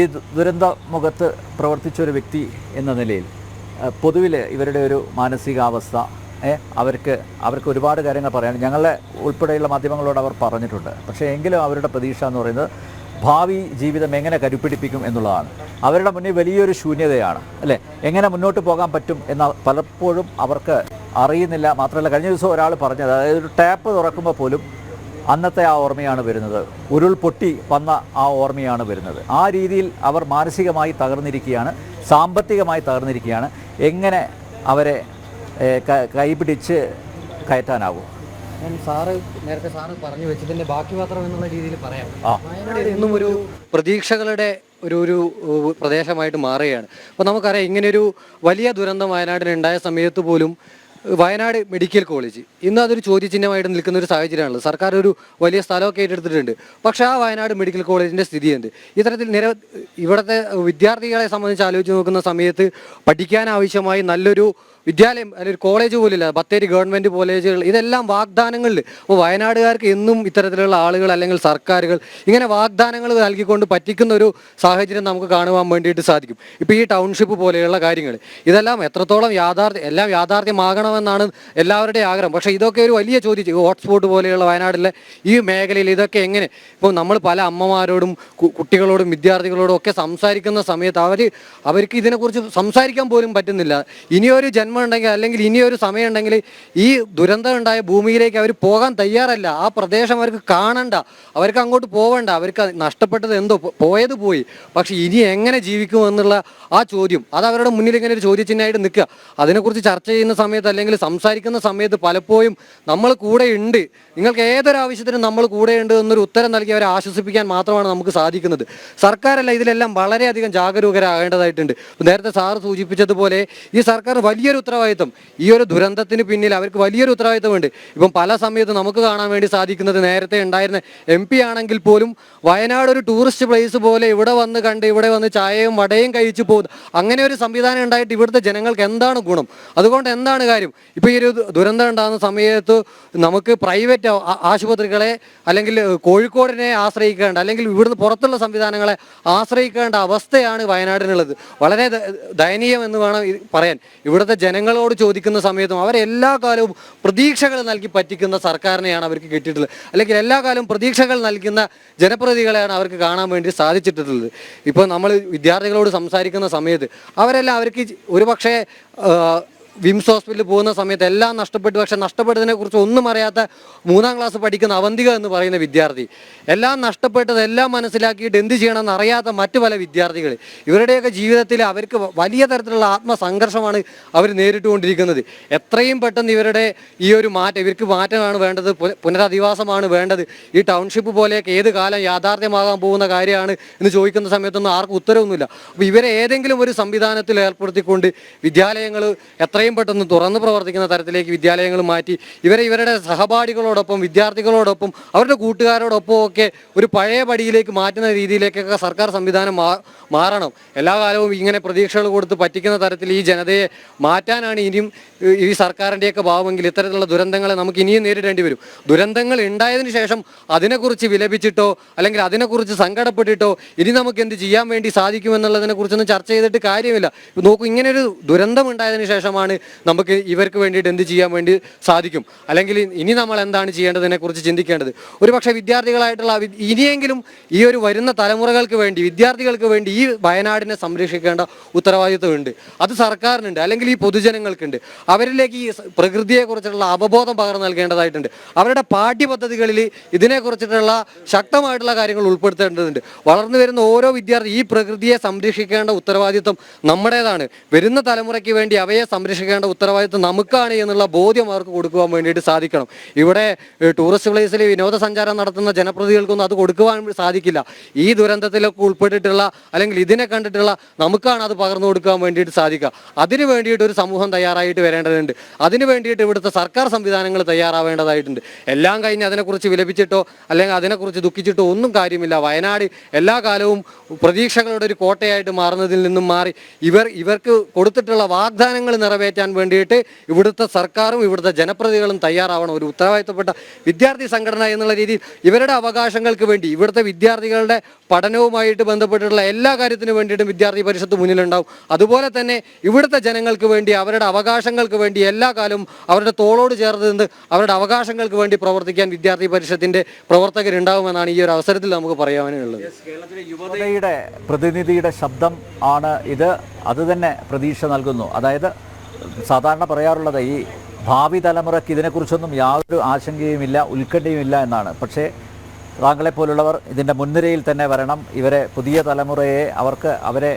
ഈ ദുരന്ത മുഖത്ത് പ്രവർത്തിച്ച ഒരു വ്യക്തി എന്ന നിലയിൽ പൊതുവിൽ ഇവരുടെ ഒരു മാനസികാവസ്ഥ അവർക്ക് അവർക്ക് ഒരുപാട് കാര്യങ്ങൾ പറയാൻ ഞങ്ങളെ ഉൾപ്പെടെയുള്ള മാധ്യമങ്ങളോട് അവർ പറഞ്ഞിട്ടുണ്ട്. പക്ഷേ എങ്കിലും അവരുടെ പ്രതീക്ഷ എന്ന് പറയുന്നത് ഭാവി ജീവിതം എങ്ങനെ കരുപ്പിടിപ്പിക്കും എന്നുള്ളതാണ്. അവരുടെ മുന്നിൽ വലിയൊരു ശൂന്യതയാണ് അല്ലേ? എങ്ങനെ മുന്നോട്ട് പോകാൻ പറ്റും എന്ന പലപ്പോഴും അവർക്ക് അറിയുന്നില്ല. മാത്രമല്ല കഴിഞ്ഞ ദിവസം ഒരാൾ പറഞ്ഞത് അതായത് ഒരു ടാപ്പ് തുറക്കുമ്പോൾ പോലും അന്നത്തെ ആ ഓർമ്മയാണ് വരുന്നത്. ഉരുൾപൊട്ടി വന്ന ആ ഓർമ്മയാണ് വരുന്നത്. ആ രീതിയിൽ അവർ മാനസികമായി തകർന്നിരിക്കുകയാണ് സാമ്പത്തികമായി തകർന്നിരിക്കുകയാണ്. എങ്ങനെ അവരെ കൈപിടിച്ച് കയറ്റാനാവും ഞാൻ സാറ് നേരത്തെ സാറ് പറഞ്ഞു വെച്ചതിന്റെ ബാക്കി മാത്രം എന്നുള്ള രീതിയിൽ പറയാം. വയനാട് എന്നും ഒരു പ്രതീക്ഷകളുടെ ഒരു ഒരു പ്രദേശമായിട്ട് മാറുകയാണ്. അപ്പോൾ നമുക്കറിയാം ഇങ്ങനെയൊരു വലിയ ദുരന്തം വയനാട്ടിൽ ഉണ്ടായ സമയത്ത് പോലും വയനാട് മെഡിക്കൽ കോളേജ്. ഇന്ന് അതൊരു ചോദ്യചിഹ്നമായിട്ട് നിൽക്കുന്ന ഒരു സാഹചര്യമാണല്ലോ. സർക്കാർ ഒരു വലിയ സ്ഥലമൊക്കെ ഏറ്റെടുത്തിട്ടുണ്ട്. പക്ഷേ ആ വയനാട് മെഡിക്കൽ കോളേജിന്റെ സ്ഥിതി എന്ത് ഇത്തരത്തിൽ നിര ഇവിടുത്തെ വിദ്യാർത്ഥികളെ സംബന്ധിച്ച് ആലോചിച്ച് നോക്കുന്ന സമയത്ത് പഠിക്കാൻ ആവശ്യമായി നല്ലൊരു വിദ്യാലയം അല്ലെങ്കിൽ കോളേജ് പോലില്ല ബത്തേരി ഗവൺമെന്റ് കോളേജുകൾ ഇതെല്ലാം വാഗ്ദാനങ്ങളിൽ. ഇപ്പോൾ വയനാടുകാർക്ക് എന്നും ഇത്തരത്തിലുള്ള ആളുകൾ അല്ലെങ്കിൽ സർക്കാരുകൾ ഇങ്ങനെ വാഗ്ദാനങ്ങൾ നൽകിക്കൊണ്ട് പറ്റിക്കുന്ന ഒരു സാഹചര്യം നമുക്ക് കാണുവാൻ വേണ്ടിയിട്ട് സാധിക്കും. ഇപ്പോൾ ഈ ടൗൺഷിപ്പ് പോലെയുള്ള കാര്യങ്ങൾ ഇതെല്ലാം എത്രത്തോളം യാഥാർത്ഥ്യം എല്ലാം യാഥാർത്ഥ്യമാകണമെന്നാണ് എല്ലാവരുടെയും ആഗ്രഹം. പക്ഷേ ഇതൊക്കെ ഒരു വലിയ ചോദ്യം ഹോട്ട്സ്പോട്ട് പോലെയുള്ള വയനാട്ടിലെ ഈ മേഖലയിൽ ഇതൊക്കെ എങ്ങനെ? ഇപ്പോൾ നമ്മൾ പല അമ്മമാരോടും കുട്ടികളോടും വിദ്യാർത്ഥികളോടും ഒക്കെ സംസാരിക്കുന്ന സമയത്ത് അവർ അവർക്ക് ഇതിനെക്കുറിച്ച് സംസാരിക്കാൻ പോലും പറ്റുന്നില്ല. ഇനിയൊരു ജന്മം ഉണ്ടെങ്കിൽ അല്ലെങ്കിൽ ഇനിയൊരു സമയം ഉണ്ടെങ്കിൽ ഈ ദുരന്തം ഉണ്ടായ ഭൂമിയിലേക്ക് അവർ പോകാൻ തയ്യാറല്ല. ആ പ്രദേശം അവർക്ക് കാണണ്ട. അവർക്ക് അങ്ങോട്ട് പോവണ്ട. അവർക്ക് നഷ്ടപ്പെട്ടത് എന്തോ പോയത് പോയി. പക്ഷെ ഇനി എങ്ങനെ ജീവിക്കുമെന്നുള്ള ആ ചോദ്യം. അത് അവരുടെ മുന്നിൽ ഇങ്ങനെ ഒരു ചോദ്യചിഹ്നമായിട്ട് നിൽക്കുക. അതിനെക്കുറിച്ച് ചർച്ച ചെയ്യുന്ന സമയത്ത് അല്ലെങ്കിൽ സംസാരിക്കുന്ന സമയത്ത് പലപ്പോഴും നമ്മൾ കൂടെ ഉണ്ട്. നിങ്ങൾക്ക് ഏതൊരാവശ്യത്തിനും നമ്മൾ കൂടെ ഉണ്ട് എന്നൊരു ഉത്തരം നൽകി അവരെ ആശ്വസിപ്പിക്കാൻ മാത്രമാണ് നമുക്ക് സാധിക്കുന്നത്. സർക്കാരല്ല ഇതിലെല്ലാം വളരെയധികം ജാഗരൂകരാകേണ്ടതായിട്ടുണ്ട്. നേരത്തെ സാറ് സൂചിപ്പിച്ചതുപോലെ ഈ സർക്കാർ വലിയൊരു ഉത്തരവാദിത്വം. ഈ ഒരു ദുരന്തത്തിന് പിന്നിൽ അവർക്ക് വലിയൊരു ഉത്തരവാദിത്വമുണ്ട്. ഇപ്പം പല സമയത്ത് നമുക്ക് കാണാൻ വേണ്ടി സാധിക്കുന്നത് നേരത്തെ ഉണ്ടായിരുന്ന എം പി ആണെങ്കിൽ പോലും വയനാട് ഒരു ടൂറിസ്റ്റ് പ്ലേസ് പോലെ ഇവിടെ വന്ന് കണ്ട് ഇവിടെ വന്ന് ചായയും വടയും കഴിച്ചു പോകുന്നു അങ്ങനെ ഒരു സംവിധാനം ഉണ്ടായിട്ട് ഇവിടുത്തെ ജനങ്ങൾക്ക് എന്താണ് ഗുണം? അതുകൊണ്ട് എന്താണ് കാര്യം? ഇപ്പോൾ ഈ ഒരു ദുരന്തം ഉണ്ടാകുന്ന സമയത്ത് നമുക്ക് പ്രൈവറ്റ് ആശുപത്രികളെ അല്ലെങ്കിൽ കോഴിക്കോടിനെ ആശ്രയിക്കേണ്ട അല്ലെങ്കിൽ ഇവിടുന്ന് പുറത്തുള്ള സംവിധാനങ്ങളെ ആശ്രയിക്കേണ്ട അവസ്ഥയാണ് വയനാടിനുള്ളത്. വളരെ ദയനീയം എന്ന് വേണം പറയാൻ. ഇവിടുത്തെ ജനങ്ങളോട് ചോദിക്കുന്ന സമയത്തും അവരെല്ലാ കാലവും പ്രതീക്ഷകൾ നൽകി പറ്റിക്കുന്ന സർക്കാരിനെയാണ് അവർക്ക് കിട്ടിയിട്ടുള്ളത്. അല്ലെങ്കിൽ എല്ലാ കാലവും പ്രതീക്ഷകൾ നൽകുന്ന ജനപ്രതികളെയാണ് അവർക്ക് കാണാൻ വേണ്ടി സാധിച്ചിട്ടുള്ളത്. ഇപ്പോൾ നമ്മൾ വിദ്യാർത്ഥികളോട് സംസാരിക്കുന്ന സമയത്ത് അവരെല്ലാം അവർക്ക് ഒരു പക്ഷേ വിംസ് ഹോസ്പിറ്റലിൽ പോകുന്ന സമയത്ത് എല്ലാം നഷ്ടപ്പെട്ടു. പക്ഷെ നഷ്ടപ്പെട്ടതിനെ കുറിച്ച് ഒന്നും അറിയാത്ത മൂന്നാം ക്ലാസ് പഠിക്കുന്ന അവന്തിക എന്ന് പറയുന്ന വിദ്യാർത്ഥി. എല്ലാം നഷ്ടപ്പെട്ടത് എല്ലാം മനസ്സിലാക്കിയിട്ട് എന്ത് ചെയ്യണമെന്ന് അറിയാത്ത മറ്റു പല വിദ്യാർത്ഥികൾ. ഇവരുടെയൊക്കെ ജീവിതത്തിൽ അവർക്ക് വലിയ തരത്തിലുള്ള ആത്മസംഘർഷമാണ് അവർ നേരിട്ടുകൊണ്ടിരിക്കുന്നത്. എത്രയും പെട്ടെന്ന് ഇവരുടെ ഈ ഒരു മാറ്റം ഇവർക്ക് മാറ്റമാണ് വേണ്ടത് പുനരധിവാസമാണ് വേണ്ടത്. ഈ ടൗൺഷിപ്പ് പോലെയൊക്കെ ഏത് കാലം യാഥാർത്ഥ്യമാകാൻ പോകുന്ന കാര്യമാണ് എന്ന് ചോദിക്കുന്ന സമയത്തൊന്നും ആർക്കും ഉത്തരവൊന്നുമില്ല. അപ്പോൾ ഇവരെ ഏതെങ്കിലും ഒരു സംവിധാനത്തിൽ ഏർപ്പെടുത്തിക്കൊണ്ട് വിദ്യാലയങ്ങൾ എത്രയും പെട്ടെന്ന് തുറന്ന് പ്രവർത്തിക്കുന്ന തരത്തിലേക്ക് വിദ്യാലയങ്ങൾ മാറ്റി ഇവരെ ഇവരുടെ സഹപാഠികളോടൊപ്പം വിദ്യാർത്ഥികളോടൊപ്പം അവരുടെ കൂട്ടുകാരോടൊപ്പം ഒക്കെ ഒരു പഴയ പടിയിലേക്ക് മാറ്റുന്ന രീതിയിലേക്കൊക്കെ സർക്കാർ സംവിധാനം മാറണം. എല്ലാ കാലവും ഇങ്ങനെ പ്രതീക്ഷകൾ കൊടുത്ത് പറ്റിക്കുന്ന തരത്തിൽ ഈ ജനതയെ മാറ്റാനാണ് ഇനിയും ഈ- സർക്കാരിന്റെയൊക്കെ ഭാവമെങ്കിൽ ഇത്തരത്തിലുള്ള ദുരന്തങ്ങളെ നമുക്ക് ഇനിയും നേരിടേണ്ടി വരും. ദുരന്തങ്ങൾ ഉണ്ടായതിനു ശേഷം അതിനെക്കുറിച്ച് വിലപിച്ചിട്ടോ അല്ലെങ്കിൽ അതിനെക്കുറിച്ച് സങ്കടപ്പെട്ടിട്ടോ ഇനി നമുക്ക് എന്ത് ചെയ്യാൻ വേണ്ടി സാധിക്കുമെന്നുള്ളതിനെ കുറിച്ചൊന്നും ചർച്ച ചെയ്തിട്ട് കാര്യമില്ല. നോക്കൂ ഇങ്ങനെ ഒരു ദുരന്തം ഉണ്ടായതിനു ശേഷമാണ് നമുക്ക് ഇവർക്ക് വേണ്ടിയിട്ട് എന്ത് ചെയ്യാൻ വേണ്ടി സാധിക്കും? അല്ലെങ്കിൽ ഇനി നമ്മൾ എന്താണ് ചെയ്യേണ്ടതിനെ കുറിച്ച് ചിന്തിക്കേണ്ടത്? ഒരു പക്ഷേ വിദ്യാർത്ഥികളായിട്ടുള്ള ഇനിയെങ്കിലും ഈ ഒരു വരുന്ന തലമുറകൾക്ക് വേണ്ടി വിദ്യാർത്ഥികൾക്ക് വേണ്ടി ഈ വയനാടിനെ സംരക്ഷിക്കേണ്ട ഉത്തരവാദിത്വമുണ്ട്. അത് സർക്കാരിനുണ്ട് അല്ലെങ്കിൽ ഈ പൊതുജനങ്ങൾക്കുണ്ട്. അവരിലേക്ക് ഈ പ്രകൃതിയെക്കുറിച്ചുള്ള അവബോധം പകർന്നു നൽകേണ്ടതായിട്ടുണ്ട്. അവരുടെ പാഠ്യപദ്ധതികളിൽ ഇതിനെക്കുറിച്ചിട്ടുള്ള ശക്തമായിട്ടുള്ള കാര്യങ്ങൾ ഉൾപ്പെടുത്തേണ്ടതുണ്ട്. വളർന്നു വരുന്ന ഓരോ വിദ്യാർത്ഥി ഈ പ്രകൃതിയെ സംരക്ഷിക്കേണ്ട ഉത്തരവാദിത്വം നമ്മുടേതാണ്. വരുന്ന തലമുറയ്ക്ക് വേണ്ടി അവയെ സംരക്ഷിക്കേണ്ട ഉത്തരവാദിത്വം നമുക്കാണ് എന്നുള്ള ബോധ്യം അവർക്ക് കൊടുക്കുവാൻ വേണ്ടിയിട്ട് സാധിക്കണം. ഇവിടെ ടൂറിസ്റ്റ് പ്ലേസിൽ വിനോദസഞ്ചാരം നടത്തുന്ന ജനപ്രതിനിധികൾക്കൊന്നും അത് കൊടുക്കുവാൻ സാധിക്കില്ല. ഈ ദുരന്തത്തിലൊക്കെ ഉൾപ്പെട്ടിട്ടുള്ള അല്ലെങ്കിൽ ഇതിനെ കണ്ടിട്ടുള്ള നമുക്കാണ് അത് പകർന്നു കൊടുക്കാൻ വേണ്ടിയിട്ട് സാധിക്കുക. അതിനു വേണ്ടിയിട്ട് ഒരു സമൂഹം തയ്യാറായിട്ട് വരേണ്ടതുണ്ട്. അതിനു വേണ്ടിയിട്ട് ഇവിടുത്തെ സർക്കാർ സംവിധാനങ്ങൾ തയ്യാറാവേണ്ടതായിട്ടുണ്ട്. എല്ലാം കഴിഞ്ഞ് അതിനെക്കുറിച്ച് വിലപിച്ചിട്ടോ അല്ലെങ്കിൽ അതിനെക്കുറിച്ച് ദുഃഖിച്ചിട്ടോ ഒന്നും കാര്യമില്ല. വയനാട് എല്ലാ കാലവും പ്രതീക്ഷകളുടെ ഒരു കോട്ടയായിട്ട് മാറുന്നതിൽ നിന്നും മാറി ഇവർ ഇവർക്ക് കൊടുത്തിട്ടുള്ള വാഗ്ദാനങ്ങൾ നിറവേറ്റാൻ നിറവേറ്റാൻ വേണ്ടിയിട്ട് ഇവിടുത്തെ സർക്കാരും ഇവിടുത്തെ ജനപ്രതികളും തയ്യാറാവണം. ഒരു ഉത്തരവാദിത്തപ്പെട്ട വിദ്യാർത്ഥി സംഘടന എന്നുള്ള രീതിയിൽ ഇവരുടെ അവകാശങ്ങൾക്ക് വേണ്ടി ഇവിടുത്തെ വിദ്യാർത്ഥികളുടെ പഠനവുമായിട്ട് ബന്ധപ്പെട്ടിട്ടുള്ള എല്ലാ കാര്യത്തിനു വേണ്ടിയിട്ടും വിദ്യാർത്ഥി പരിഷത്ത് മുന്നിലുണ്ടാവും. അതുപോലെ തന്നെ ഇവിടുത്തെ ജനങ്ങൾക്ക് വേണ്ടി അവരുടെ അവകാശങ്ങൾക്ക് വേണ്ടി എല്ലാ കാലവും അവരുടെ തോളോട് ചേർന്ന് നിന്ന് അവരുടെ അവകാശങ്ങൾക്ക് വേണ്ടി പ്രവർത്തിക്കാൻ വിദ്യാർത്ഥി പരിഷത്തിന്റെ പ്രവർത്തകരുണ്ടാവുമെന്നാണ് ഈ ഒരു അവസരത്തിൽ നമുക്ക് പറയാനുള്ളത്. കേരളത്തിലെ യുവതയുടെ പ്രതിനിധിയുടെ ശബ്ദം ആണ് ഇത്. അത് തന്നെ പ്രതീക്ഷ നൽകുന്നു. അതായത് സാധാരണ പറയാറുള്ളത് ഈ ഭാവി തലമുറയ്ക്ക് ഇതിനെക്കുറിച്ചൊന്നും യാതൊരു ആശങ്കയുമില്ല ഉത്കണ്ഠയുമില്ല എന്നാണ്. പക്ഷേ താങ്കളെപ്പോലുള്ളവർ ഇതിന്റെ മുൻനിരയിൽ തന്നെ വരണം. ഇവരെ പുതിയ തലമുറയെ അവർക്ക് അവരെ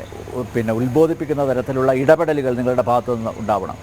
പിന്നെ ഉത്ബോധിപ്പിക്കുന്ന തരത്തിലുള്ള ഇടപെടലുകൾ നിങ്ങളുടെ ഭാഗത്തു നിന്ന് ഉണ്ടാവണം.